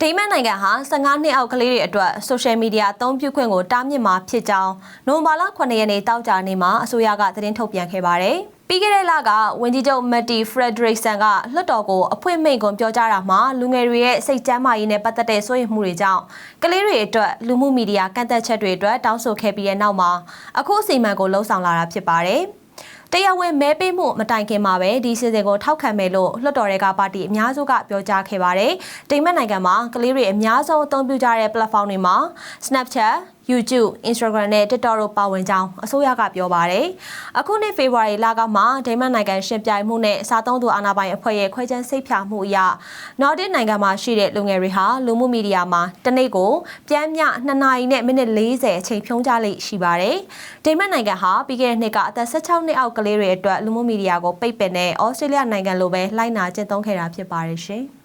ဒိမတ်နိုင်ငံဟာ15နှစ်အောက်ကလေးတွေအတွက်ဆိုရှယ်မီဒီယာအသုံးပြုခွင့်ကိုတားမြစ်မှာဖြစ်ကြောင်းနိုဝင်ဘာလ9ရက်နေ့တောက်ကြနေ့မှာအစိုးရကသတင်းထုတ်ပြန်ခဲ့ပါတယ်။ပြီးခဲ့တဲ့လကဝန်ကြီးချုပ်မက်တီဖရက်ဒရစ်ဆန်ကလွှတ်တော်ကိုအဖွင့်မိန့်ခွန်းပြောကြားတာမှာလူငယ်တွေရဲ့စိတ်ကြမ်းမာရေးနဲ့ပတ်သက်တဲ့စိုးရိမ်မှုတွေကြောင့်ကလေးတွေအတွက်လူမှုမီဒီယာကန့်သက်ချက်တွေအတွက်တောင်းဆိုခဲ့ပြီးတဲ့နောက်မှာအခုအစီအမံကိုလှုံ့ဆော်လာတာဖြစ်ပါတယ်။ တရားဝင်မဲပေးမှုမတိုင်ခင်မှာပဲဒီစီစဉ်ကိုထောက်ခံမယ်လို့လွှတ်တော်တွေကပါတီအများစုကပြောကြားခဲ့ပါတယ်။ဒိမတ်နိုင်ငံမှာကလေးတွေအများဆုံးအသုံးပြုကြတဲ့ platform တွေမှာ Snapchat YouTube, Instagram နဲ့ TikTok တို့ပါဝင်ကြောင်းအစိုးရကပြောပါတယ်။အခုနှစ်ဖေဖော်ဝါရီလကမှဒိမတ်နိုင်ငံရှင်ပြိုင်မှုနဲ့စားသုံးသူအာဏာပိုင်အဖွဲ့ရဲ့ခွဲခြမ်းစိတ်ဖြာမှုအရနောက်တစ်နိုင်ငံမှာရှိတဲ့လူငယ်တွေဟာလူမှုမီဒီယာမှာတစ်နေ့ကိုပြန်မျှ2နာရီနဲ့မိနစ်40အချိန်ဖြုံးကြလိမ့်ရှိပါတယ်။ဒိမတ်နိုင်ငံဟာပြီးခဲ့တဲ့နှစ်ကအသက်16နှစ်အောက်ကလေးတွေအတွက်လူမှုမီဒီယာကိုပိတ်ပင်တဲ့ဩစတြေးလျနိုင်ငံလိုပဲလိုက်နာကျင့်သုံးခဲ့တာဖြစ်ပါတယ်ရှင်။